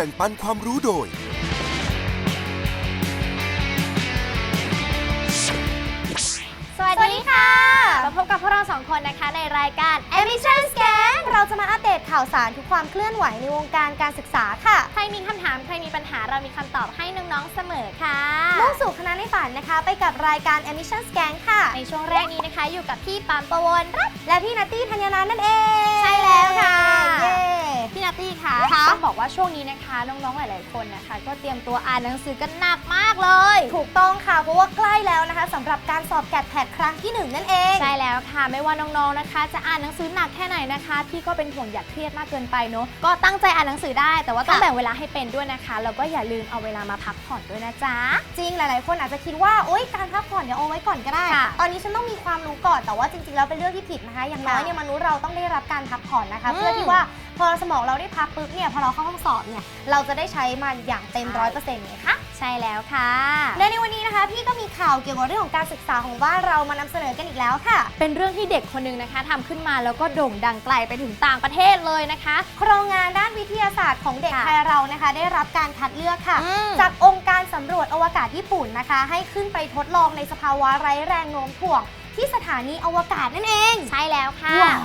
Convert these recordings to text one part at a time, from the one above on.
บ่งปันความรู้โดย สวัสดีค่ะ มาพบกับพวกเราสองคนนะคะในรายการ Emission Scan เราจะมาอัปเดตข่าวสารทุกความเคลื่อนไหวในวงการการศึกษาค่ะ ใครมีคำถาม ใครมีปัญหาเรามีคำตอบให้น้องๆเสมอค่ะ มุ่งสู่คณะในฝันนะคะ ไปกับรายการ Emission Scan ค่ะ ในช่วงแรกนี้นะคะอยู่กับพี่ปามประวนรัตน์และพี่นัตตี้ธัญนันท์นั่นเอง ใช่แล้วค่ะเย้พี่นั ตตี้คะค่ะต้องบอกว่าช่วงนี้นะคะน้องๆ หลาย ๆ คนนะคะ ก็เตรียมตัวอ่านหนังสือกันหนักมากเลย ถูกต้องค่ะ เพราะว่าใกล้แล้วนะคะสำหรับการสอบแกดแพดครั้งที่หนึ่งนั่นเอง ใช่แล้วค่ะ ไม่ว่าน้อง ๆ นะคะ จะอ่านหนังสือหนักแค่ไหนนะคะ พี่ก็เป็นห่วงอย่าเครียดมากเกินไปเนอะก็ตั้งใจอ่านหนังสือได้ แต่ว่าต้องค่ะแบ่งเวลาให้เป็นด้วยนะคะ แล้วก็อย่าลืมเอาเวลามาพักผ่อนด้วยนะจ๊ะ จริง หลาย ๆ คนอาจจะคิดว่า โอ๊ย การพักผ่อนเดี๋ยวเอาไว้ก่อนก็ได้ค่ะตอนนี้ฉันต้องมีความรู้ก่อน แต่ว่าจริง ๆ แล้วเป็นเรื่องที่ผิดนะคะ อย่างน้อยค่ะเนี่ยมนุษย์เราต้องได้รับการพักผ่อนนะคะอืมเพื่อที่ว่า พอสมองเราได้พักปุ๊บเนี่ยพอเราเข้าห้องสอบเนี่ยเราจะได้ใช้มันอย่างเต็มใช่ร้อยเปอร์เซ็นต์เลยค่ะ ใช่แล้วค่ะ และในวันนี้นะคะ พี่ก็มีข่าวเกี่ยวกับเรื่องของการศึกษาของบ้านเรามานำเสนอกันอีกแล้วค่ะ เป็นเรื่องที่เด็กคนหนึงนะคะทำขึ้นมาแล้วก็โด่งดังไกลไปถึงต่างประเทศเลยนะคะ โครงงานด้านวิทยาศาสตร์ของเด็กค่ะ ไทยเรานะคะ ได้รับการคัดเลือกค่ะอืมจากองค์การสำรวจอวกาศญี่ปุ่นนะคะ ให้ขึ้นไปทดลองในสภาวะไร้แรงโน้มถ่วง ที่สถานีอวกาศนั่นเอง ใช่แล้วค่ะ ว้าว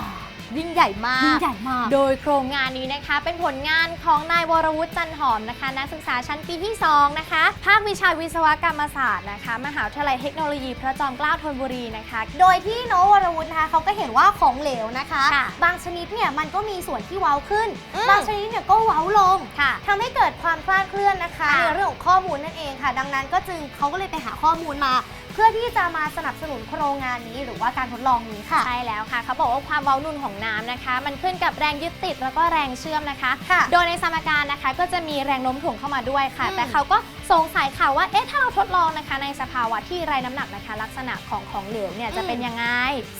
ยิ่งใหญ่มาก ยิ่งใหญ่มาก โดยโครงงานนี้นะคะ เป็นผลงานของนายวรวุฒิจันหอมนะคะนักศึกษาชั้นปีที่ 2 นะคะ ภาควิชาวิศวกรรมศาสตร์นะคะ มหาวิทยาลัยเทคโนโลยีพระจอมเกล้าธนบุรีนะคะ โดยที่โนตวรวุฒินะคะเขาก็เห็นว่าของเหลวนะคะ ค่ะบางชนิดเนี่ยมันก็มีส่วนที่เว้าขึ้น อืม บางชนิดเนี่ยก็เว้าลง ค่ะ ทำให้เกิดความคลาดเคลื่อนนะคะ ค่ะในเรื่องของข้อมูลนั่นเองค่ะ ดังนั้นก็จึงเขาก็เลยไปหาข้อมูลมา เพื่อที่จะมาสนับสนุนโครงงานนี้หรือว่าการทดลองนี้ค่ะ ใช่แล้วค่ะ เขาบอกว่าความเว้านุ่นของน้ำนะคะ มันขึ้นกับแรงยึดติดแล้วก็แรงเชื่อมนะคะ ค่ะโดยในสมการนะคะก็จะมีแรงโน้มถ่วงเข้ามาด้วยค่ะอืมแต่เขาก็ สงสัยค่ะว่าเอ๊ะถ้าเราทดลองนะคะในสภาวะที่ไร้น้ำหนักนะคะ ลักษณะของของเหลวเนี่ยจะเป็นยังไง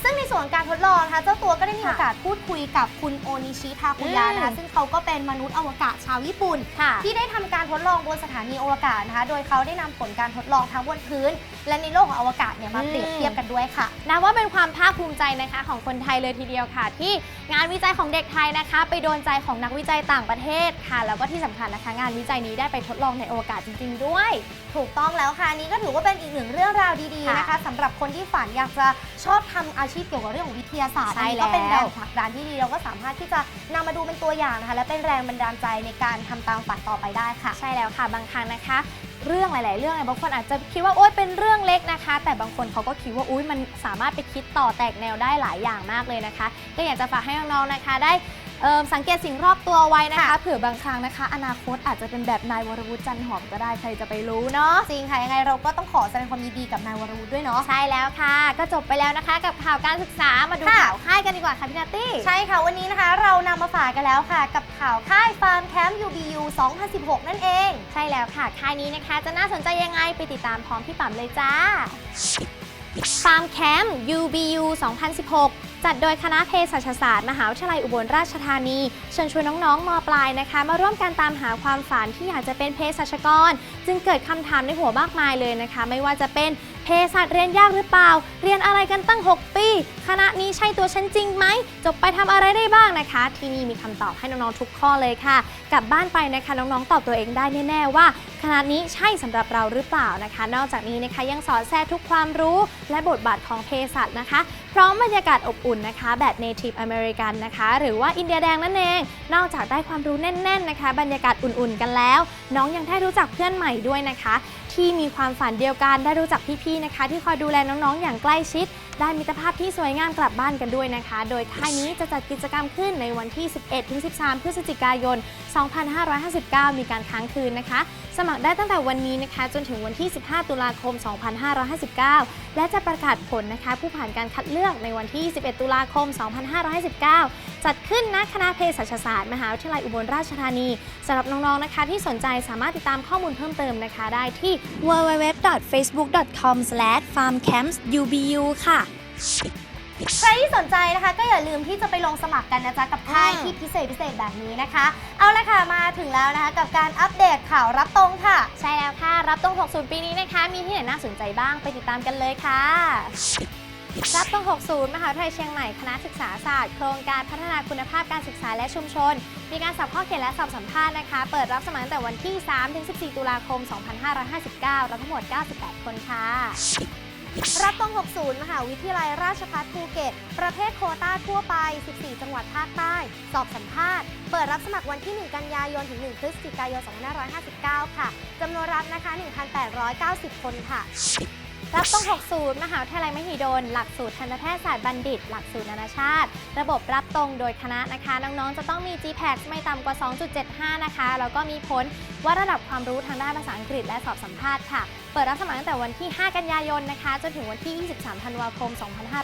ซึ่งในส่วนของการทดลองนะคะเจ้าตัวก็ได้มีค่ะโอกาสพูดคุยกับคุณโอนิชิทาคุยะนะคะอืมซึ่งเขาก็เป็นมนุษย์อวกาศชาวญี่ปุ่นค่ะที่ได้ทำการทดลองบนสถานีอวกาศนะคะ โดยเขาได้นำผลการทดลองทั้งบนพื้น และในโลกของอวกาศเนี่ยมาอืมเปรียบเทียบกันด้วยค่ะนับว่าเป็นความภาคภูมิใจนะคะของคนไทยเลยทีเดียวค่ะ ที่งานวิจัยของเด็กไทยนะคะ ไปโดนใจของนักวิจัยต่างประเทศค่ะ แล้วก็ที่สำคัญนะคะ งานวิจัยนี้ได้ไปทดลองในอวกาศจริงๆด้วย ถูกต้องแล้วค่ะอันนี้ก็ถือว่าเป็นอีกหนึ่งเรื่องราวดีๆค่ะนะคะสำหรับคนที่ฝันอยากจะชอบทำอาชีพเกี่ยวกับเรื่องของวิทยาศาสตร์ใช่อันนี้ก็เป็นแล้แรวงผลักดันที่ดีเราก็สามารถที่จะนำมาดูเป็นตัวอย่างนะคะ และเป็นแรงบันดาลใจในการทำตามฝันต่อไปได้ค่ะ ใช่แล้วค่ะบางครั้งนะคะเรื่องหลาย ๆ เรื่องเนี่ยบางคนอาจจะคิดว่าโอ๊ยเป็นเรื่องเล็กนะคะ แต่บางคนเขาก็คิดว่าอุ้ยมันสามารถไปคิดต่อแตกแนวได้หลายอย่างมากเลยนะคะ ก็อยากจะฝากให้น้อง ๆ นะคะได้ เอิ่มสังเกตสิ่งรอบตัวไว้นะคะค่ะเผื่อบางครั้งนะคะ อนาคตอาจจะเป็นแบบนายวรวุฒิจันทร์หอมก็ได้ใครจะไปรู้เนาะจริงค่ะยังไงเราก็ต้องขอแสดงความยินดีกับนายวรวุฒิด้วยเนาะใช่แล้วค่ะ ก็จบไปแล้วนะคะ กับข่าวการศึกษามาดูค่ะข่าวค่ายกันดีกว่าค่ะพี่นาตี้ใช่ค่ะวันนี้นะคะ เรานำมาฝากกันแล้วค่ะ กับข่าวค่ายฟาร์มแคมป์ UBU 2016 นั่นเอง ใช่แล้วค่ะค่ายนี้นะคะ จะน่าสนใจยังไงไปติดตามพร้อมพี่ปั๊มเลยจ้า ฟาร์มแคมป์ UBU 2016 จัดโดยคณะเภสัชศาสตร์มหาวิทยาลัยอุบลราชธานี เชิญชวนน้องๆมปลายนะคะ มาร่วมกันตามหาความฝันที่อยากจะเป็นเภสัชกร จึงเกิดคำถามในหัวมากมายเลยนะคะ ไม่ว่าจะเป็น เภสัชเรียนยากหรือเปล่า เรียนอะไรกันตั้ง 6 ปี คณะนี้ใช่ตัวฉันจริงไหม จบไปทำอะไรได้บ้างนะคะ ที่นี่มีคำตอบให้น้องๆทุกข้อเลยค่ะ กลับบ้านไปนะคะน้องๆตอบตัวเองได้แน่ๆว่า คณะนี้ใช่สำหรับเราหรือเปล่านะคะ นอกจากนี้นะคะยังสอนแทรกทุกความรู้และบทบาทของเภสัชนะคะ พร้อมบรรยากาศอบอุ่นนะคะ แบบ Native American นะคะ หรือว่าอินเดียแดงนั่นเอง นอกจากได้ความรู้แน่น ๆนะคะ บรรยากาศอุ่นๆกันแล้ว น้องยังได้รู้จักเพื่อนใหม่ด้วยนะคะ ที่มีความฝันเดียวกันได้รู้จักพี่ๆนะคะ ที่คอยดูแลน้องๆ อย่างใกล้ชิด ได้มิตรภาพที่สวยงามกลับบ้านกันด้วยนะคะ โดยค่ายนี้จะจัดกิจกรรมขึ้นในวันที่ 11-13 พฤศจิกายน 2559 มีการค้างคืนนะคะ สมัครได้ตั้งแต่วันนี้นะคะ จนถึงวันที่ 15 ตุลาคม 2559 และจะประกาศผลนะคะ ผู้ผ่านการคัดเลือกในวันที่ 11 ตุลาคม 2559 จัดขึ้นณคณะเภสัชศาสตร์มหาวิทยาลัยอุบลราชธานีสำหรับน้องๆนะคะ ที่สนใจสามารถติดตามข้อมูลเพิ่มเติมนะคะ ได้ที่ www.facebook.com/farmcampsubu ค่ะ ใครที่สนใจนะคะ ก็อย่าลืมที่จะไปลงสมัครกันนะจ๊ะ กับค่ายอืมที่พิเศษพิเศษแบบนี้นะคะ เอาละค่ะ มาถึงแล้วนะคะ กับการอัปเดตข่าวรับตรงค่ะ ใช่แล้วค่ะ รับตรง 60 ปีนี้นะคะ มีที่ไหนน่าสนใจบ้างไปติดตามกันเลยค่ะ รับต้อง60 มหาวิทยาลัยเชียงใหม่คณะศึกษาศาสตร์ โครงการพัฒนาคุณภาพการศึกษาและชุมชน มีการสอบข้อเขียนและสอบสัมภาษณ์นะคะ เปิดรับสมัครตั้งแต่วันที่ 3-14 ตุลาคม 2559 รับทั้งหมด 98 คนค่ะ รับตรง60 มหาวิทยาลัยราชภัฏภูเก็ต ประเภทโคต้าทั่วไป 14 จังหวัดภาคใต้ สอบสัมภาษณ์ เปิดรับสมัครวันที่ 1 กันยายน ถึง 1 พฤศจิกายน 2559 ค่ะ จำนวนรับนะคะ 1,890 คนค่ะ รับต้อง60 มหาวิทยาลัยมหิดล หลักสูตรทันตแพทยศาสตร์บัณฑิต หลักสูตรนานาชาติ ระบบรับตรงโดยคณะนะคะ น้องๆ จะต้องมี GPAX ไม่ต่ำกว่า 2.75 นะคะ แล้วก็มีผลว่าระดับความรู้ทางด้านภาษาอังกฤษและสอบสัมภาษณ์ค่ะ เปิดรับสมัครตั้งแต่วันที่ 5 กันยายนนะคะ จนถึงวันที่ 23 ธันวาคม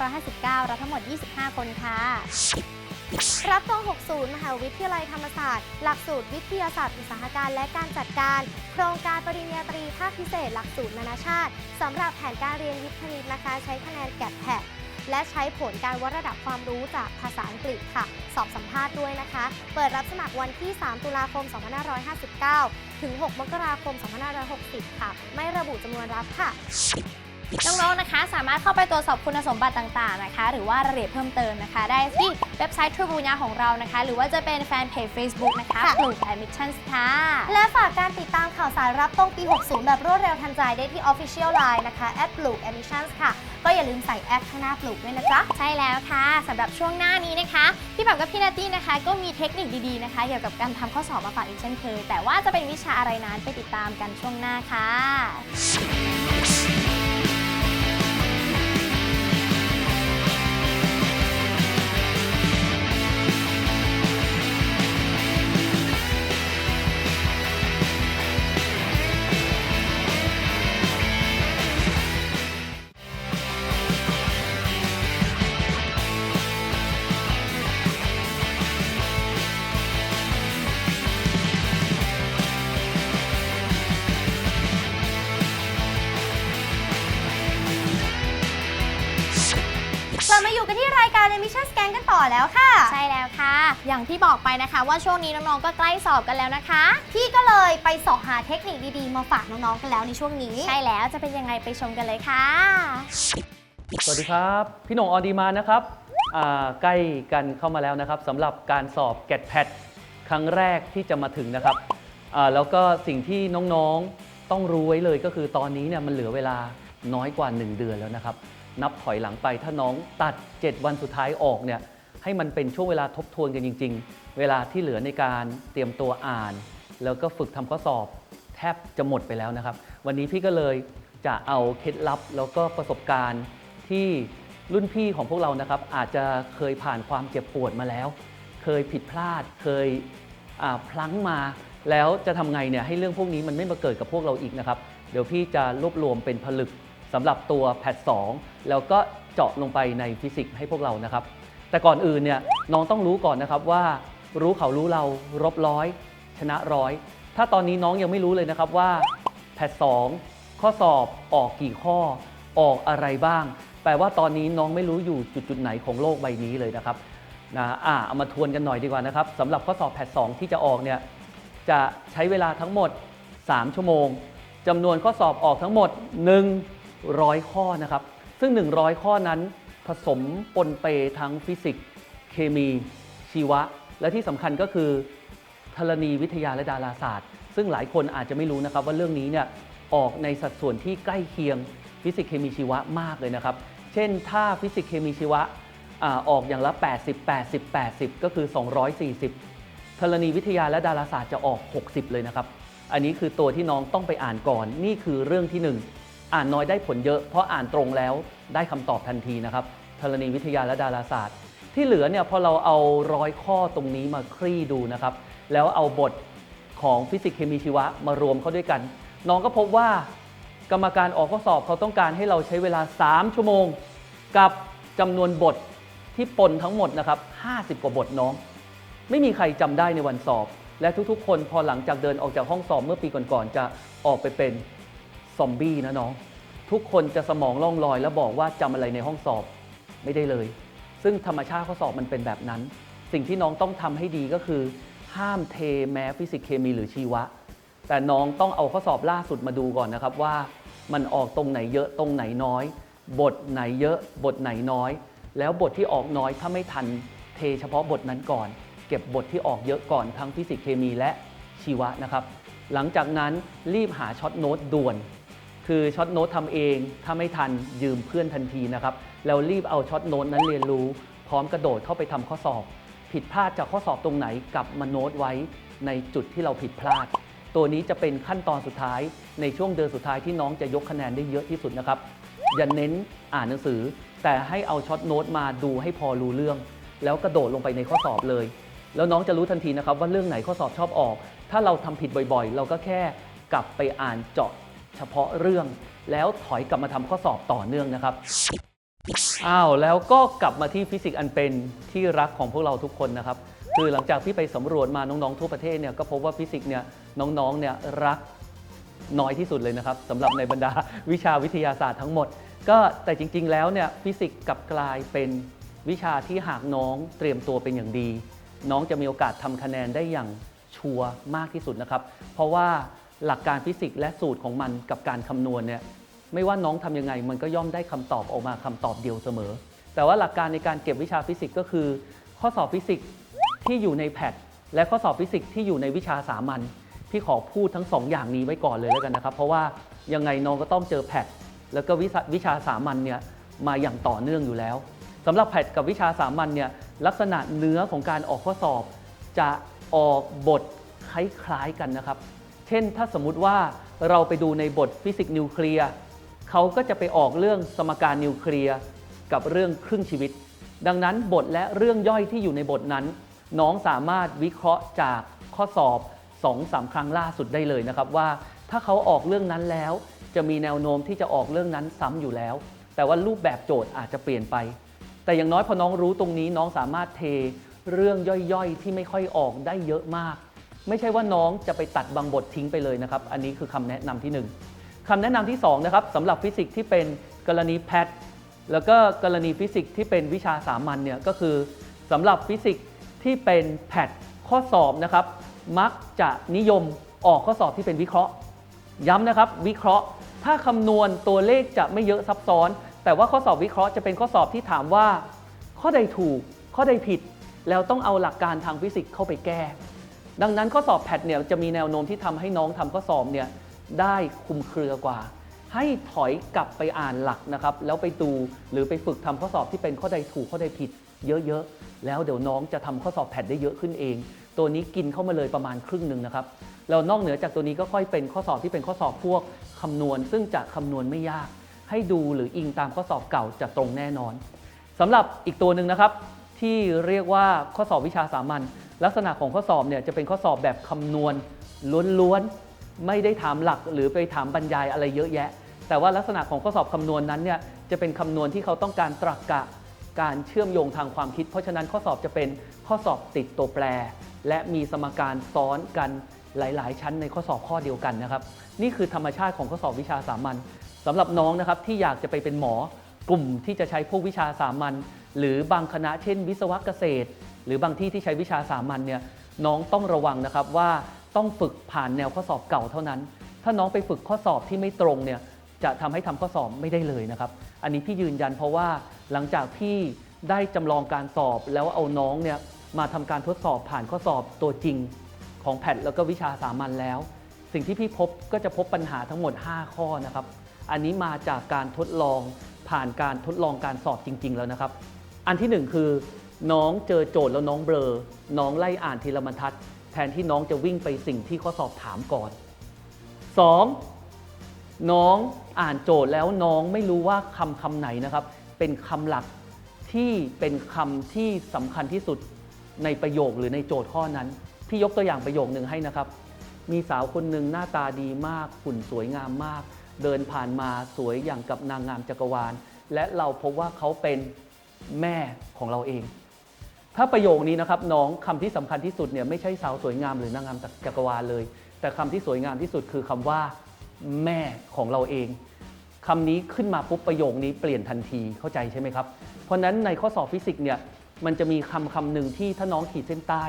2559 รับทั้งหมด 25 คนค่ะ รับตรง60 มหาวิทยาลัยธรรมศาสตร์ หลักสูตรวิทยาศาสตร์อุตสาหการและการจัดการ โครงการปริญญาตรีภาคพิเศษ หลักสูตรนานาชาติสำหรับแผนการเรียนวิทย์คณิตนะคะ ใช้คะแนนแกดแพดและใช้ผลการวัดระดับความรู้จากภาษาอังกฤษค่ะ สอบสัมภาษณ์ด้วยนะคะ เปิดรับสมัครวันที่ 3 ตุลาคม 2559 ถึง 6 มกราคม 2560 ค่ะ ไม่ระบุจำนวนรับค่ะ น้องๆนะคะ สามารถเข้าไปตรวจสอบคุณสมบัติต่างๆนะคะ หรือว่ารายละเอียดเพิ่มเติมนะคะ ได้ที่เว็บไซต์ True บุญญาของเรานะคะ หรือว่าจะเป็นแฟนเพจ Facebook นะคะค่ะปลูก Admissions ค่ะและฝากการติดตามข่าวสารรับตรงปี 60 แบบรวดเร็วทันใจได้ที่ Official Line นะคะ at ปลูก Admissions ค่ะ ก็อย่าลืมใส่แอดข้างหน้าปลูกด้วยนะจ๊ะใช่แล้วค่ะสำหรับช่วงหน้านี้นะคะพี่ปับกับพี่นาตี้นะคะ ก็มีเทคนิคดีๆนะคะเกี่ยวกับการทำข้อสอบมาฝากอีกเช่นเคย แต่ว่าจะเป็นวิชาอะไรนั้นไปติดตามกันช่วงหน้าค่ะ อแล้วค่ะ ใช่แล้วค่ะ อย่างที่บอกไปนะคะ ว่าช่วงนี้น้องๆก็ใกล้สอบกันแล้วนะคะ พี่ก็เลยไปเสอบหาเทคนิคดีๆ มาฝากน้องๆกันแล้วในช่วงนี้ ใช่แล้วจะเป็นยังไงไปชมกันเลยค่ะ สวัสดีครับ พี่หนงออดีมานะครับอ่าใกล้กันเข้ามาแล้วนะครับสำหรับการสอบแกดแพดครั้งแรกที่จะมาถึงนะครับอ่าแล้วก็สิ่งที่น้องๆต้องรู้ไว้เลยก็คือตอนนี้เนี่ยมันเหลือเวลาน้อยกว่า 1 เดือนแล้วนะครับ นับถอยหลังไปถ้าน้องตัด 7 วันสุดท้ายออกเนี่ย ให้มันเป็นช่วงเวลาทบทวนกันจริง ๆ เวลาที่เหลือในการเตรียมตัวอ่าน แล้วก็ฝึกทำข้อสอบแทบจะหมดไปแล้วนะครับ วันนี้พี่ก็เลยจะเอาเคล็ดลับแล้วก็ประสบการณ์ที่รุ่นพี่ของพวกเรานะครับ อาจจะเคยผ่านความเจ็บปวดมาแล้ว เคยผิดพลาดเคยพลั้งมา แล้วจะทำไงเนี่ยให้เรื่องพวกนี้มันไม่มาเกิดกับพวกเราอีกนะครับ เดี๋ยวพี่จะรวบรวมเป็นผลึกสำหรับตัวแพท2แล้วก็เจาะลงไปในฟิสิกส์ให้พวกเรานะครับ แต่ก่อนอื่นเนี่ยน้องต้องรู้ก่อนนะครับว่า รู้เขารู้เรารบร้อย ชนะร้อยถ้าตอนนี้น้องยังไม่รู้เลยนะครับว่าแพท2ข้อสอบออกกี่ข้อออกอะไรบ้าง แปลว่าตอนนี้น้องไม่รู้อยู่จุดจุดๆไหนของโลกใบนี้เลยนะครับนะอ่าเอามาทวนกันหน่อยดีกว่านะครับสำหรับข้อสอบแพท2ที่จะออกเนี่ยจะใช้เวลาทั้งหมด 3 ชั่วโมงจำนวนข้อสอบออกทั้งหมด 100 ข้อนะครับ ซึ่ง 100 ข้อนั้น ผสมปนเปทั้งฟิสิกส์เคมีชีวะ และที่สำคัญก็คือธรณีวิทยาและดาราศาสตร์ ซึ่งหลายคนอาจจะไม่รู้นะครับว่าเรื่องนี้เนี่ยออกในสัดส่วนที่ใกล้เคียงฟิสิกส์เคมีชีวะมากเลยนะครับ เช่นถ้าฟิสิกส์เคมีชีวะออกอย่างละ 80 80 80 ก็คือ 240 ธรณีวิทยาและดาราศาสตร์จะออก 60 เลยนะครับ อันนี้คือตัวที่น้องต้องไปอ่านก่อน นี่คือเรื่องที่หนึ่ง อ่านน้อยได้ผลเยอะ เพราะอ่านตรงแล้วได้คำตอบทันทีนะครับธรณีวิทยาและดาราศาสตร์ ที่เหลือเนี่ยพอเราเอาร้อยข้อตรงนี้มาคลี่ดูนะครับ แล้วเอาบทของฟิสิกส์เคมีชีวะมารวมเข้าด้วยกัน น้องก็พบว่ากรรมการออกข้อสอบเขาต้องการให้เราใช้เวลา 3 ชั่วโมง กับจำนวนบทที่ปนทั้งหมดนะครับ 50 กว่าบทน้อง ไม่มีใครจำได้ในวันสอบ และทุกๆ คนพอหลังจากเดินออกจากห้องสอบเมื่อปีก่อนๆจะออกไปเป็น อมบี้นะน้อง ทุกคนจะสมองล่องลอย แล้วบอกว่าจำอะไรในห้องสอบไม่ได้เลย ซึ่งธรรมชาติข้อสอบมันเป็นแบบนั้น สิ่งที่น้องต้องทำให้ดีก็คือ ห้ามเทแม้ฟิสิกส์เคมีหรือชีวะ แต่น้องต้องเอาข้อสอบล่าสุดมาดูก่อนนะครับว่า มันออกตรงไหนเยอะตรงไหนน้อย บทไหนเยอะ บทไหนน้อย แล้วบทที่ออกน้อยถ้าไม่ทันเทเฉพาะบทนั้นก่อน เก็บบทที่ออกเยอะก่อนทั้งฟิสิกส์เคมีและชีวะนะครับหลังจากนั้นรีบหาช็อตโน้ตด่วน คือช็อตโน้ตทำเอง ถ้าไม่ทันยืมเพื่อนทันทีนะครับ แล้วรีบเอาช็อตโน้ตนั้นเรียนรู้ พร้อมกระโดดเข้าไปทำข้อสอบ ผิดพลาดจากข้อสอบตรงไหนกลับมาโน้ตไว้ในจุดที่เราผิดพลาด ตัวนี้จะเป็นขั้นตอนสุดท้าย ในช่วงเดือนสุดท้ายที่น้องจะยกคะแนนได้เยอะที่สุดนะครับ อย่าเน้นอ่านหนังสือ แต่ให้เอาช็อตโน้ตมาดูให้พอรู้เรื่อง แล้วกระโดดลงไปในข้อสอบเลย แล้วน้องจะรู้ทันทีนะครับว่าเรื่องไหนข้อสอบชอบออก ถ้าเราทำผิดบ่อยๆ เราก็แค่กลับไปอ่านเจาะ เฉพาะเรื่อง แล้วถอยกลับมาทำข้อสอบต่อเนื่องนะครับอ้าวแล้วก็กลับมาที่ฟิสิกส์อันเป็นที่รักของพวกเราทุกคนนะครับ คือหลังจากที่ไปสำรวจมาน้องๆทั่วประเทศเนี่ยก็พบว่าฟิสิกส์เนี่ยน้องๆเนี่ยรักน้อยที่สุดเลยนะครับสำหรับในบรรดาวิชาวิทยาศาสตร์ทั้งหมด ก็แต่จริง ๆ แล้วเนี่ยฟิสิกส์กลับกลายเป็นวิชาที่หากน้องเตรียมตัวเป็นอย่างดี น้องจะมีโอกาสทำคะแนนได้อย่างชัวร์มากที่สุดนะครับ เพราะว่า หลักการฟิสิกส์และสูตรของมันกับการคำนวณเนี่ยไม่ว่าน้องทำยังไง มันก็ย่อมได้คำตอบออกมาคำตอบเดียวเสมอ แต่ว่าหลักการในการเก็บวิชาฟิสิกส์ก็คือ ข้อสอบฟิสิกส์ที่อยู่ในแพทและข้อสอบฟิสิกส์ที่อยู่ในวิชาสามัญพี่ขอพูดทั้งสองอย่างนี้ไว้ก่อนเลยแล้วกันนะครับ เพราะว่ายังไงน้องก็ต้องเจอแพทแล้วก็วิชาวิชาสามัญเนี่ยมาอย่างต่อเนื่องอยู่แล้วสำหรับแพทกับวิชาสามัญเนี่ยลักษณะเนื้อของการออกข้อสอบ จะออกบทคล้ายๆกันนะครับ ช่นถ้าสมมุติว่าเราไปดูในบทฟิสิกส์นิวเคลียร์เขาก็จะไปออกเรื่องสมการนิวเคลียร์กับเรื่องครึ่งชีวิต ดังนั้นบทและเรื่องย่อยที่อยู่ในบทนั้น น้องสามารถวิเคราะห์จากข้อสอบ2อสาครั้งล่าสุดได้เลยนะครับว่า ถ้าเขาออกเรื่องนั้นแล้ว จะมีแนวโน้มที่จะออกเรื่องนั้นซ้ำอยู่แล้ว แต่ว่ารูปแบบโจทย์อาจจะเปลี่ยนไป แต่อย่างน้อยพอน้องรู้ตรงนี้น้องสามารถเทเรื่องย่อยๆ ที่ไม่ค่อยออกได้เยอะมาก ไม่ใช่ว่าน้องจะไปตัดบางบททิ้งไปเลยนะครับ อันนี้คือคำแนะนำที่หนึ่งคำแนะนำที่2นะครับสำหรับฟิสิกส์ที่เป็นกรณีแพทแล้วก็กรณีฟิสิกส์ที่เป็นวิชาสามัญเนี่ยก็คือสำหรับฟิสิกส์ที่เป็นแพทข้อสอบนะครับ มักจะนิยมออกข้อสอบที่เป็นวิเคราะห์ ย้ำนะครับ วิเคราะห์ ถ้าคำนวณตัวเลขจะไม่เยอะซับซ้อน แต่ว่าข้อสอบวิเคราะห์จะเป็นข้อสอบที่ถามว่า ข้อใดถูก ข้อใดผิด แล้วต้องเอาหลักการทางฟิสิกส์เข้าไปแก้ ดังนั้นข้อสอบแพทเนี่ยจะมีแนวโน้มที่ทำให้น้องทำข้อสอบเนี่ยได้คุมเครือกว่า ให้ถอยกลับไปอ่านหลักนะครับ แล้วไปดูหรือไปฝึกทำข้อสอบที่เป็นข้อใดถูกข้อใดผิด เยอะๆแล้วเดี๋ยวน้องจะทำข้อสอบแพทได้เยอะขึ้นเอง ตัวนี้กินเข้ามาเลยประมาณครึ่งหนึ่งนะครับแล้วนอกเหนือจากตัวนี้ก็ค่อยเป็นข้อสอบที่เป็นข้อสอบพวกคำนวณ ซึ่งจะคำนวณไม่ยาก ให้ดูหรืออิงตามข้อสอบเก่าจะตรงแน่นอนสำหรับอีกตัวหนึ่งนะครับที่เรียกว่าข้อสอบวิชาสามัญ ลักษณะของข้อสอบเนี่ยจะเป็นข้อสอบแบบคำนวณล้วนๆ ไม่ได้ถามหลักหรือไปถามบรรยายอะไรเยอะแยะ แต่ว่าลักษณะของข้อสอบคำนวณนั้นเนี่ยจะเป็นคำนวณที่เขาต้องการตรรกะการเชื่อมโยงทางความคิด เพราะฉะนั้นข้อสอบจะเป็นข้อสอบติดตัวแปร และมีสมการซ้อนกันหลาย ๆ ชั้นในข้อสอบข้อเดียวกันนะครับ นี่คือธรรมชาติของข้อสอบวิชาสามัญสำหรับน้องนะครับที่อยากจะไปเป็นหมอกลุ่มที่จะใช้พวกวิชาสามัญหรือบางคณะเช่น วิศวะเกษตร หรือบางที่ที่ใช้วิชาสามัญเนี่ยน้องต้องระวังนะครับว่าต้องฝึกผ่านแนวข้อสอบเก่าเท่านั้น ถ้าน้องไปฝึกข้อสอบที่ไม่ตรงเนี่ยจะทำให้ทำข้อสอบไม่ได้เลยนะครับ อันนี้พี่ยืนยันเพราะว่าหลังจากพี่ได้จำลองการสอบแล้วเอาน้องเนี่ยมาทำการทดสอบผ่านข้อสอบตัวจริงของแพทแล้วก็วิชาสามัญแล้ว สิ่งที่พี่พบก็จะพบปัญหาทั้งหมด 5 ข้อนะครับ อันนี้มาจากการทดลองผ่านการทดลองการสอบจริง ๆ แล้วนะครับ อันที่หนึ่งคือ น้องเจอโจทย์แล้วน้องเบลอ น้องไล่อ่านทีละบรรทัด แทนที่น้องจะวิ่งไปสิ่งที่ข้อสอบถามก่อน 2. น้องอ่านโจทย์แล้วน้องไม่รู้ว่าคำคำไหนนะครับ เป็นคำหลักที่เป็นคำที่สำคัญที่สุดในประโยคหรือในโจทย์ข้อนั้น พี่ยกตัวอย่างประโยคหนึ่งให้นะครับ มีสาวคนหนึ่งหน้าตาดีมากหุ่นสวยงามมาก เดินผ่านมาสวยอย่างกับนางงามจักรวาล และเราพบว่าเขาเป็นแม่ของเราเอง ถ้าประโยคนี้นะครับน้องคำที่สำคัญที่สุดเนี่ยไม่ใช่สาวสวยงามหรือนางงามจักรวาลเลย แต่คำที่สวยงามที่สุดคือคำว่าแม่ของเราเองคำนี้ขึ้นมาปุ๊บประโยคนี้เปลี่ยนทันทีเข้าใจใช่ไหมครับ เพราะฉะนั้นในข้อสอบฟิสิกส์เนี่ยมันจะมีคำคำหนึ่งที่ถ้าน้องขีดเส้นใต้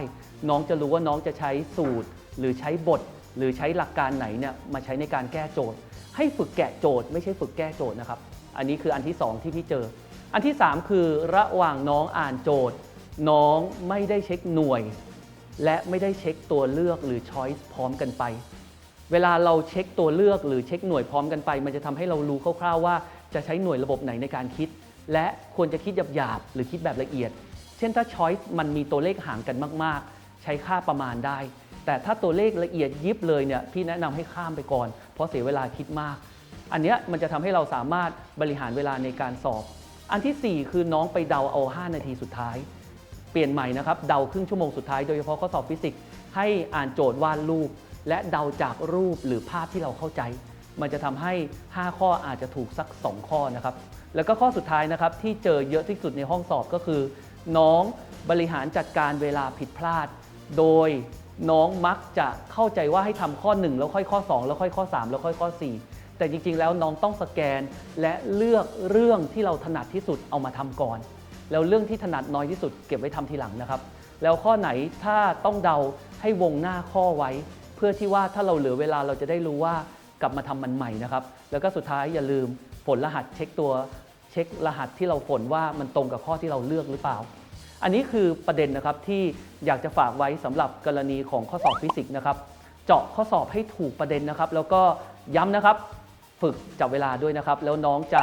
น้องจะรู้ว่าน้องจะใช้สูตร หรือใช้บท หรือใช้หลักการไหนเนี่ยมาใช้ในการแก้โจทย์ ให้ฝึกแกะโจทย์ ไม่ใช่ฝึกแก้โจทย์นะครับ อันนี้คืออันที่สองที่พี่เจอ อันที่สามคือระหว่างน้องอ่านโจทย์ น้องไม่ได้เช็คหน่วย และไม่ได้เช็คตัวเลือกหรือ choice พร้อมกันไป เวลาเราเช็คตัวเลือกหรือเช็คหน่วยพร้อมกันไป มันจะทำให้เรารู้คร่าวๆว่าจะใช้หน่วยระบบไหนในการคิด และควรจะคิดหยาบๆหรือคิดแบบละเอียด เช่นถ้า choice มันมีตัวเลขห่างกันมากๆ ใช้ค่าประมาณได้ แต่ถ้าตัวเลขละเอียดยิบเลยเนี่ยพี่แนะนำให้ข้ามไปก่อน เพราะเสียเวลาคิดมาก อันนี้มันจะทำให้เราสามารถบริหารเวลาในการสอบ อันทีสี่4 คือน้องไปเดาเอา 5 นาทีสุดท้าย เปลี่ยนใหม่นะครับเดาครึ่งชั่วโมงสุดท้ายโดยเฉพาะข้อสอบฟิสิกส์ให้อ่านโจทย์วาดรูป และเดาจากรูปหรือภาพที่เราเข้าใจ มันจะทำให้ 5 ข้ออาจจะถูกสัก 2 ข้อนะครับแล้วก็ข้อสุดท้ายนะครับที่เจอเยอะที่สุดในห้องสอบก็คือ น้องบริหารจัดการเวลาผิดพลาด โดยน้องมักจะเข้าใจว่าให้ทำข้อ 1 แล้วค่อยข้อ 2 แล้วค่อยข้อ 3 แล้วค่อยข้อ 4 แต่จริงๆ แล้วน้องต้องสแกนและเลือกเรื่องที่เราถนัดที่สุดเอามาทำก่อน แล้วเรื่องที่ถนัดน้อยที่สุดเก็บไว้ทำทีหลังนะครับ แล้วข้อไหนถ้าต้องเดาให้วงหน้าข้อไว้ เพื่อที่ว่าถ้าเราเหลือเวลาเราจะได้รู้ว่ากลับมาทำมันใหม่นะครับ แล้วก็สุดท้ายอย่าลืมฝนรหัสเช็คตัวเช็ครหัสที่เราฝนว่ามันตรงกับข้อที่เราเลือกหรือเปล่า อันนี้คือประเด็นนะครับที่อยากจะฝากไว้สำหรับกรณีของข้อสอบฟิสิกส์นะครับ เจาะข้อสอบให้ถูกประเด็นนะครับ แล้วก็ย้ำนะครับฝึกจับเวลาด้วยนะครับ แล้วน้องจะ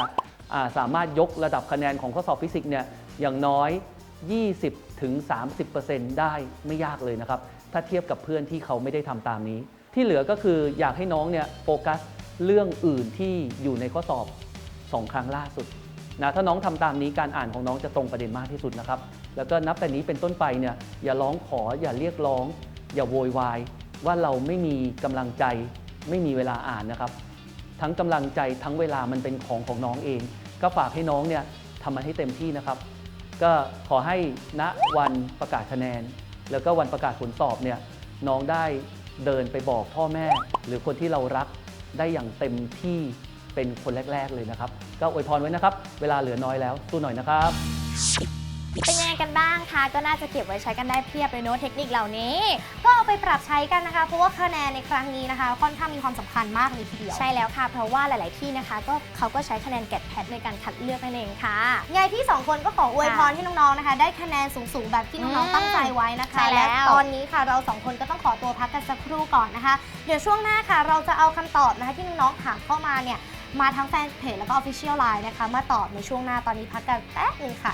าสามารถยกระดับคะแนนของข้อสอบฟิสิกส์เนี่ย อย่างน้อย 20ถึง30%ได้ไม่ยากเลยนะครับ ถ้าเทียบกับเพื่อนที่เขาไม่ได้ทำตามนี้ ที่เหลือก็คืออยากให้น้องเนี่ยโฟกัสเรื่องอื่นที่อยู่ในข้อสอบ 2 ครั้งล่าสุดนะถ้าน้องทำตามนี้การอ่านของน้องจะตรงประเด็นมากที่สุดนะครับ แล้วก็นับแต่นี้เป็นต้นไปเนี่ยอย่าร้องขออย่าเรียกร้อง อย่าโวยวายว่าเราไม่มีกำลังใจ ไม่มีเวลาอ่านนะครับ ทั้งกำลังใจทั้งเวลามันเป็นของของน้องเอง ก็ฝากให้น้องเนี่ยทำมันให้เต็มที่นะครับ ก็ขอให้ณวันประกาศคะแนน แล้วก็วันประกาศผลสอบเนี่ยน้องได้เดินไปบอกพ่อแม่ หรือคนที่เรารักได้อย่างเต็มที่เป็นคนแรก ๆเลยนะครับ ก็อวยพรไว้นะครับ เวลาเหลือน้อยแล้วสู้หน่อยนะครับ เป็นยังไงกันบ้างคะก็น่าจะเก็บไว้ใช้กันได้เพียบเลยเนอะเทคนิคเหล่านี้ ก็เอาไปปรับใช้กันนะคะ เพราะว่าคะแนนในครั้งนี้นะคะ ค่อนข้างมีความสำคัญมากเลยทีเดียวใช่แล้วค่ะ เพราะว่าหลาย ๆ ที่นะคะ ก็เขาก็ใช้คะแนนแกดแพทในการคัดเลือกนั่นเองค่ะไงพี่สองคนก็ขออวยพรให้น้อง ๆ นะคะ ได้คะแนนสูง ๆ แบบที่น้องอืมๆตั้งใจไว้นะคะใช่แล้วตอนนี้ค่ะเราสองคนก็ต้องขอตัวพักกันสักครู่ก่อนนะคะ เดี๋ยวช่วงหน้าค่ะ เราจะเอาคำตอบนะคะที่น้อง ๆ ถามเข้ามาเนี่ย มาทั้งแฟนเพจแล้วก็ออฟฟิเชียลไลน์นะคะ มาตอบในช่วงหน้าตอนนี้พักกันแป๊บนึงค่ะ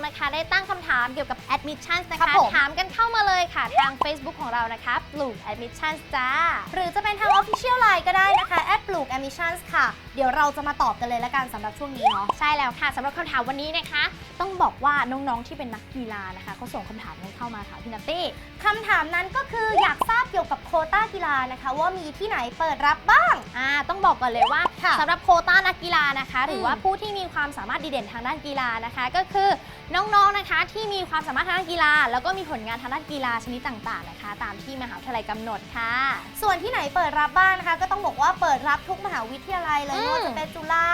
น้องๆนะคะ ได้ตั้งคำถามเกี่ยวกับ admissions นะครัคะ บผม ถามกันเข้ามาเลยค่ะ ทาง Facebook ของเรานะคะปลูก admissions จ้า หรือจะเป็นทาง Official Line ก็ได้นะคะแอดปลูก Emissions ค่ะ เดี๋ยวเราจะมาตอบกันเลยละกันสำหรับช่วงนี้เนาะ ใช่แล้วค่ะสำหรับคำถามวันนี้นะคะ ต้องบอกว่าน้องๆที่เป็นนักกีฬานะคะเขาส่งคำถามกันเข้ามาค่ะพี่นัตตี้ คำถามนั้นก็คืออยากทราบเกี่ยวกับโควต้ากีฬานะคะ ว่ามีที่ไหนเปิดรับบ้าง อ่าต้องบอกก่อนเลยว่าค่ะสำหรับโควต้านักกีฬานะคะ หรือว่าอืมผู้ที่มีความสามารถดีเด่นทางด้านกีฬานะคะ ก็คือน้องๆนะคะที่มีความสามารถทางด้านกีฬา แล้วก็มีผลงานทางด้านกีฬาชนิดต่างๆนะคะ ตามที่มหาวิทยาลัยกำหนดค่ะ ส่วนที่ไหนเปิดรับบ้างนะคะ ก็ต้องบอกว่าเปิดรับทุกมหาวิทยาลัยเลยอืม ไม่ว่าจะเป็นจุฬา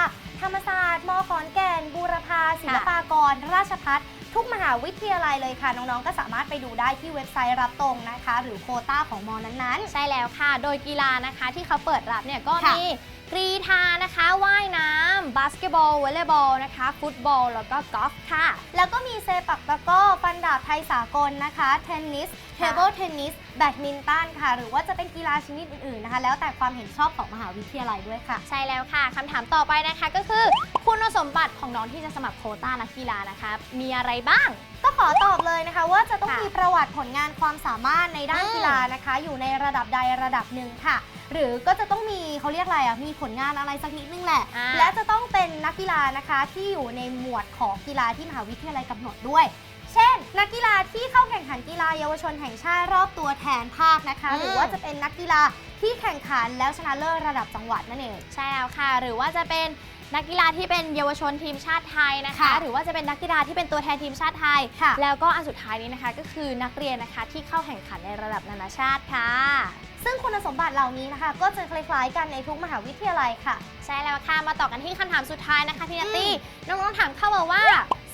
ธรรมศาสตร์ มขอนแก่น บูรพาศิลปากร ราชพัฒทุกมหาวิทยาลัยเลยค่ะ น้องๆ ก็สามารถไปดูได้ที่เว็บไซต์รับตรงนะคะ หรือโควต้าของมอนั้นๆ ใช่แล้วค่ะ โดยกีฬานะคะที่เขาเปิดรับเนี่ยก็ค่ะมีกรีฑานะคะ ว่ายน้ำบาสเกตบอลวอลเลย์บอลนะคะ ฟุตบอล แล้วก็กอล์ฟค่ะ แล้วก็มีเซปักตะกร้อฟันดาบไทยสากลนะคะ เทนนิส เทเบิลเทนนิส แบดมินตันค่ะ หรือว่าจะเป็นกีฬาชนิดอื่นๆนะคะ แล้วแต่ความเห็นชอบของมหาวิทยาลัยด้วยค่ะ ใช่แล้วค่ะคำถามต่อไปนะคะก็คือ คุณสมบัติของน้องที่จะสมัครโควต้านักกีฬานะคะ มีอะไรบ้าง ก็ขอตอบเลยนะคะ ว่าจะต้องค่ะมีประวัติผลงานความสามารถในด้านอืม กีฬานะคะ อยู่ในระดับใดระดับหนึ่งค่ะ หรือก็จะต้องมีเขาเรียกอะไรอะมีผลงานอะไรสักนิดนึงแหละ อ่า และจะต้องเป็นนักกีฬานะคะที่อยู่ในหมวดของกีฬาที่มหาวิทยาลัยกำหนดด้วยเเช่ นนักกีฬาที่เข้าแข่งขันกีฬาเยาวชนแห่งชาติรอบตัวแทนภาคนะคะอืมหรือว่าจะเป็นนักกีฬาที่แข่งขันแล้วชนะเลิศระดับจังหวัดนั่นเอง ใช่แล้วค่ะ หรือว่าจะเป็น นักกีฬาที่เป็นเยาวชนทีมชาติไทยนะคะ ค่ะหรือว่าจะเป็นนักกีฬาที่เป็นตัวแทนทีมชาติไทย ค่ะ แล้วก็อันสุดท้ายนี้นะคะก็คือนักเรียนนะคะที่เข้าแข่งขันในระดับนานาชาติค่ะ ซึ่งคุณสมบัติเหล่านี้นะคะ ก็จะคล้ายๆ กันในทุกมหาวิทยาลัยค่ะ ใช่แล้วค่ะ มาต่อกันที่คำถามสุดท้ายนะคะพี่นัตตี้น้องๆถามเข้ามาว่า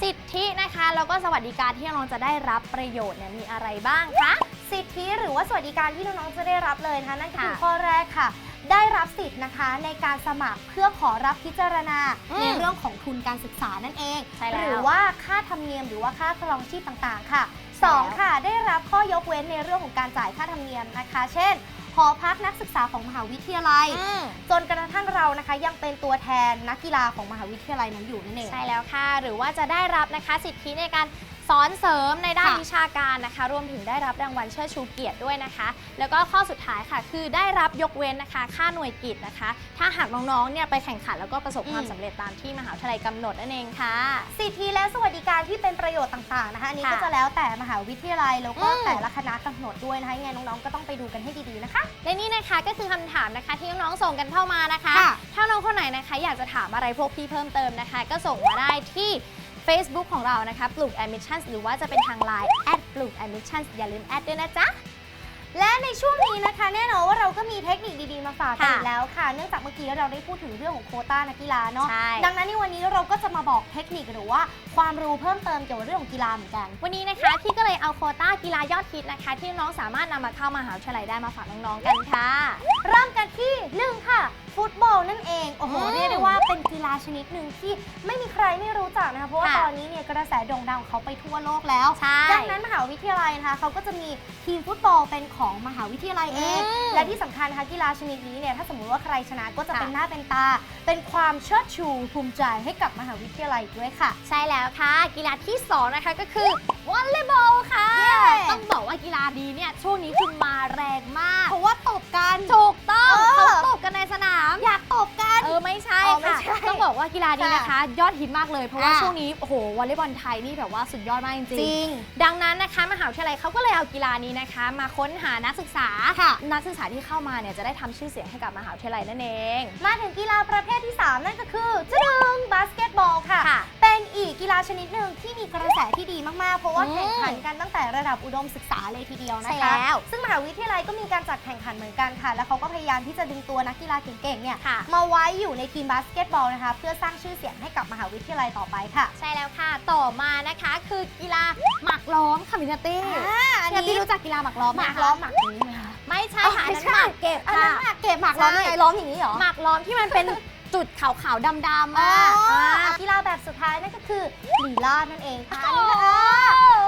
สิทธินะคะแล้วก็สวัสดิการที่น้องๆจะได้รับประโยชน์เนี่ยมีอะไรบ้างคะ สิทธิหรือว่าสวัสดิการที่น้องๆจะได้รับเลยนะคะนั่นก็คือค่ะ ข้อแรกค่ะ ได้รับสิทธิ์นะคะในการสมัครเพื่อขอรับพิจารณาอืมในเรื่องของทุนการศึกษานั่นเอง ใช่แล้วหรือว่าค่าธรรมเนียมหรือว่าค่าครองชีพต่างๆ ค่ะใช่สองแล้วค่ะ ได้รับข้อยกเว้นในเรื่องของการจ่ายค่าธรรมเนียมนะคะ เช่น หอพักนักศึกษาของมหาวิทยาลัย อืม จนกระทั่งเรานะคะยังเป็นตัวแทนนักกีฬาของมหาวิทยาลัยนั้นอยู่นั่นเอง ใช่แล้วค่ะ หรือว่าจะได้รับนะคะสิทธิในการ สอนเสริมในด้านค่ะ วิชาการนะคะ รวมถึงได้รับรางวัลเชิดชูเกียรติด้วยนะคะ แล้วก็ข้อสุดท้ายค่ะ คือได้รับยกเว้นนะคะ ค่าหน่วยกิจนะคะ ถ้าหากน้องๆเนี่ยไปแข่งขันแล้วก็ประสบความสำเร็จตามที่มหาวิทยาลัยกำหนดนั่นเองค่ะ สิทธิและสวัสดิการที่เป็นประโยชน์ต่างๆนะคะอันนี้ค่ะก็จะแล้วแต่มหาวิทยาลัยแล้วก็อืม แต่ละคณะกำหนดด้วยนะคะยังไงน้องๆก็ต้องไปดูกันให้ดีๆนะคะ และนี่นะคะก็คือคำถามนะคะที่น้องๆส่งกันเข้ามานะคะ ค่ะ ถ้าน้องคนไหนนะคะ อยากจะถามอะไรพวกพี่เพิ่มเติมนะคะ ก็ส่งมาได้ที่ Facebook ของเรานะคะปลูก admissions หรือว่าจะเป็นทาง Line แอดปลูก admissions อย่าลืมแอดด้วยนะจ๊ะ และในช่วงนี้นะคะ แน่นอนว่าเราก็มีเทคนิคดีๆมาฝากกันค่ะอีกแล้วค่ะ เนื่องจากเมื่อกี้เราได้พูดถึงเรื่องของโควต้านักกีฬาเนาะใช่ ดังนั้นในวันนี้เราก็จะมาบอกเทคนิคหรือว่าความรู้เพิ่มเติมเกี่ยวกับเรื่องของกีฬาเหมือนกัน วันนี้นะคะพี่ก็เลยเอาโควต้ากีฬายอดฮิตนะคะ ที่น้องๆสามารถนำมาเข้ามหาวิทยาลัยได้มาฝากน้องๆกันค่ะ เริ่มกันที่หนึ่งค่ะ ฟุตบอลนั่นเอง โอ้โห อืมเรียกได้ว่าเป็นกีฬาชนิดหนึ่งที่ไม่มีใครไม่รู้จักนะคะ เพราะว่าค่ะ ตอนนี้เนี่ยกระแสโด่งดังของเขาไปทั่วโลกแล้ว ใช่ ดังนั้นมหาวิทยาลัยนะคะเขาก็จะมีทีมฟุตบอลเป็นของมหาวิทยาลัยเอง อืมและที่สำคัญนะคะกีฬาชนิดนี้เนี่ยถ้าสมมติว่าใครชนะก็จะค่ะ เป็นหน้าเป็นตา เป็นความเชิดชูภูมิใจให้กับมหาวิทยาลัยด้วยค่ะ ใช่แล้วค่ะ กีฬาที่ 2 นะคะก็คือวอลเลย์บอลค่ะ เย้ ต้องบอกว่ากีฬานี้เนี่ยช่วงนี้คือมาแรงมาก บอกว่ากีฬานี้นะคะ ยอดฮิตมากเลย เพราะว่าอะช่วงนี้โอ้โหวอลเลย์บอลไทยนี่แบบว่าสุดยอดมากจริงจริงๆดังนั้นนะคะมหาวิทยาลัยเขาก็เลยเอากีฬานี้นะคะ มาค้นหานักศึกษาค่ะนักศึกษาที่เข้ามาเนี่ยจะได้ทำชื่อเสียงให้กับมหาวิทยาลัยนั่นเอง มาถึงกีฬาประเภทที่ 3 นั่นก็คือจะดึงบาสเกตบอลค่ะค่ะเป็น อีกกีฬาชนิดหนึ่งที่มีกระแสที่ดีมากๆ เพราะว่าอืมแข่งขันกันตั้งแต่ระดับอุดมศึกษาเลยทีเดียวนะคะใช่แล้วซึ่งมหาวิทยาลัยก็มีการจัดแข่งขันเหมือนกันค่ะ แล้วเขาก็พยายามที่จะดึงตัวนักกีฬาเก่งๆเนี่ยค่ะมาไว้อยู่ในทีมบาสเกตบอลนะคะ เพื่อสร้างชื่อเสียงให้กับมหาวิทยาลัยต่อไปค่ะ ใช่แล้วค่ะ ต่อมานะคะคือกีฬาหมากล้อมค่ะมินาตี้อ่าอันพี่นาตี้นี้รู้จักกีฬาหมากล้อมหไหมมากคะล้อมหมากนี้ไหมคะไม่ใช่ค่ะอันนั้นไม่ใช่หมากเก็บอันนั้นค่ะหมากเก็บหมากล้อมยังไงใช่ล้อมอย่างนี้เหรอหมากล้อมที่มันเป็น จุดขาวๆดำๆอ๋ออะอะกีฬาแบบสุดท้ายนั่นก็คือลีลาดนั่นเองค่ะโอ้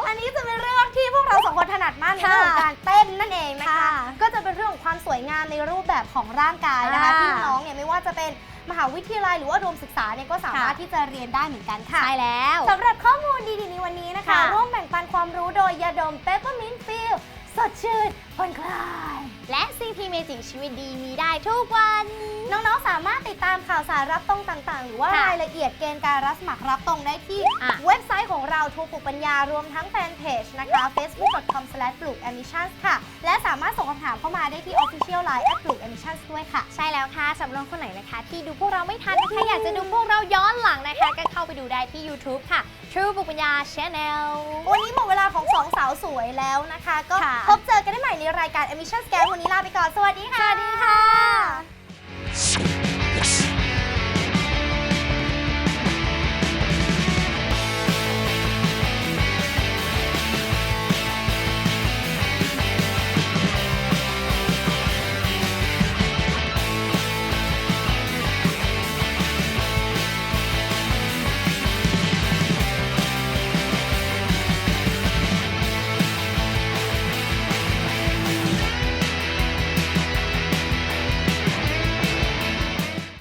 อันนี้ก็อันนี้จะเป็นเรื่องที่พวกเราสองคนถนัดมากในค่ะเรื่องของการเต้นนั่นเองนะคะ ค่ะ ก็จะเป็นเรื่องของความสวยงามในรูปแบบของร่างกายนะคะอ่า ที่น้องๆเนี่ยไม่ว่าจะเป็นมหาวิทยาลัยหรือว่าอุดมศึกษาเนี่ยก็สามารถค่ะที่จะเรียนได้เหมือนกันค่ะ ใช่แล้ว สำหรับข้อมูลดีๆในวันนี้นะคะ ค่ะร่วมแบ่งปันความรู้โดยยาดมเปปเปอร์มินต์ฟิลสดชื่นผ่อนคลาย และ CP Magic ชีวิตดีมีได้ทุกวัน น้องๆ สามารถติดตามข่าวสารรับตรงต่างๆ หรือว่าค่ะรายละเอียดเกณฑ์การรับสมัครรับตรงได้ที่ อะ เว็บไซต์ของเราทูปุกปัญญารวมทั้งแฟนเพจนะคะ facebook.com s l a s h ปลูก admissions ค่ะ และสามารถส่งคำถามเข้ามาได้ที่ official line at ปลูก admissions ด้วยค่ะ ใช่แล้วค่ะสำหรับคนไหนนะคะ ที่ดูพวกเราไม่ทันนะคะอยากจะดูพวกเราย้อนหลังนะคะ ก็เข้าไปดูได้ที่ YouTube ค่ะ True ปุกปัญญา Channel วันนี้หมดเวลาของสองสาวสวยแล้วนะคะ ก็ค่ะ พบเจอกันได้ใหม่ในรายการ Emission scan วันนี้ลาไปก่อน สวัสดีค่ะ สวัสดีค่ะ